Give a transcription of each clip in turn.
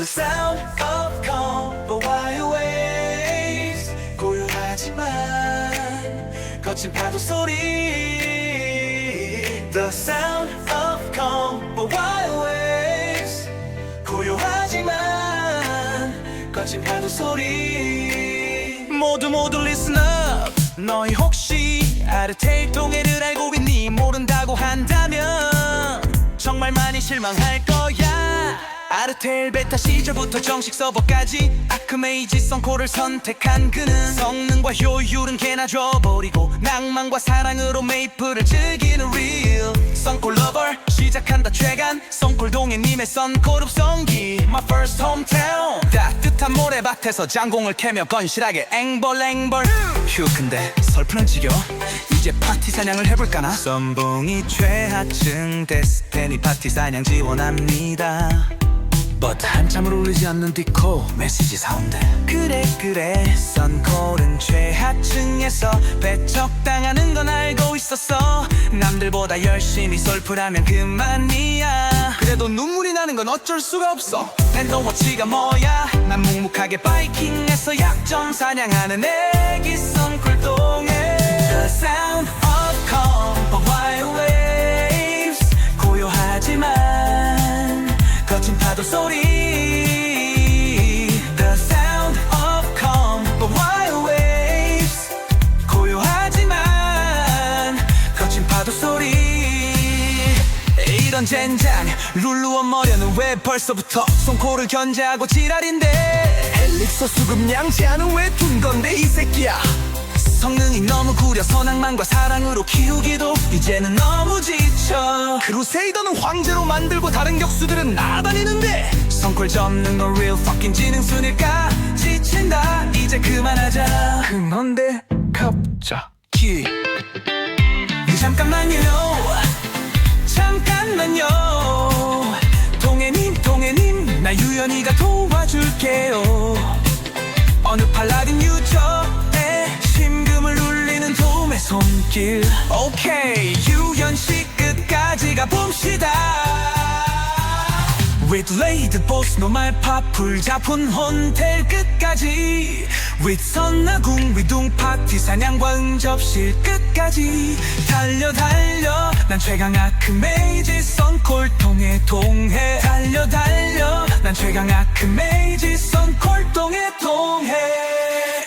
The sound of calm, but why waves 고요하지만 거친 파도 소리 The sound of calm, but why waves 고요하지만 거친 파도 소리 모두 모두 listen up 너희 혹시 아르테일 동해를 알고 있니 모른다고 한다면 정말 많이 실망할 거야 아르테일 베타 시절부터 정식 서버까지 아크메이지 썬코를 선택한 그는 성능과 효율은 개나 줘버리고 낭만과 사랑으로 메이플을 즐기는 real. 썬콜 러버 시작한다 최간. 썬콜 동해님의 썬콜 읍성기. My first hometown. 따뜻한 모래밭에서 장공을 캐며 건실하게 앵벌앵벌. 휴 근데 설프는 지겨 이제 파티 사냥을 해볼까나? 썬봉이 최하층 데스테니 파티 사냥 지원합니다 But 한참을 울리지 않는 디코 메시지 사운드. 그래 그래. 썬콜은 최하층에서 배척당하는 건 알고 있었어. 남들보다 열심히 솔프라면 그만이야. 그래도 눈물이 나는 건 어쩔 수가 없어. 내 너워치가 뭐야? 난 묵묵하게 바이킹에서 약점 사냥하는 애기 썬콜 동해. The sound of calm 이런 젠장. 룰루원 머리는 왜 벌써부터 손코를 견제하고 지랄인데? 엘릭서 수급량 제한은 왜둔 건데 이 새끼야. 성능이 너무 구려서 낭만과 사랑으로 키우기도 이제는 너무 지쳐. 크루세이더는 황제로 만들고 다른 격수들은 날아다니는데 성콜 접는 건 real fucking 지능순일까? 지친다. 이제 그만하자. 그런데 갑자기. 잠깐만요 잠깐만요? 동해님 동해님 나 유연이가 도와줄게요. 어느 팔라딘 유저의 심금을 울리는 도움의 손길. 오케이 유연식 끝까지 가봅시다 With Lady Boss 노말 파풀 자푼 혼텔 끝까지. With 선나궁 위둥 파티 사냥과 응접실 끝까지. 달려 달려 난 최강 아크메이지 썬콜 통해 동해. 달려 달려 난 최강 아크메이지 썬콜 통해 동해.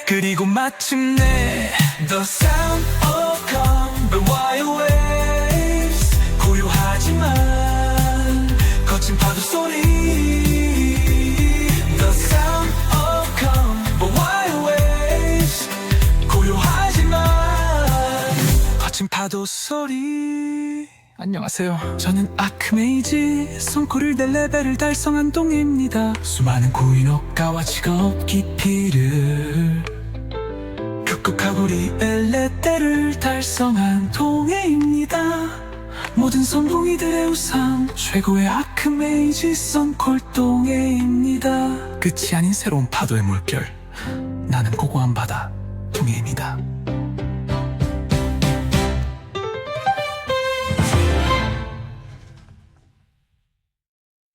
그리고 마침내 The sound of calm but wild waves 파도 소리. 안녕하세요. 저는 아크메이지 손코를 내 레벨을 달성한 동입니다. 수많은 고인업가와 직업 깊이를 극극하고 리엘레떼를 달성한 동해입니다. 모든 선봉이들의 우상 최고의 아크메이지 썬콜 동해입니다. 끝이 아닌 새로운 파도의 물결 나는 고고한 바다 동해입니다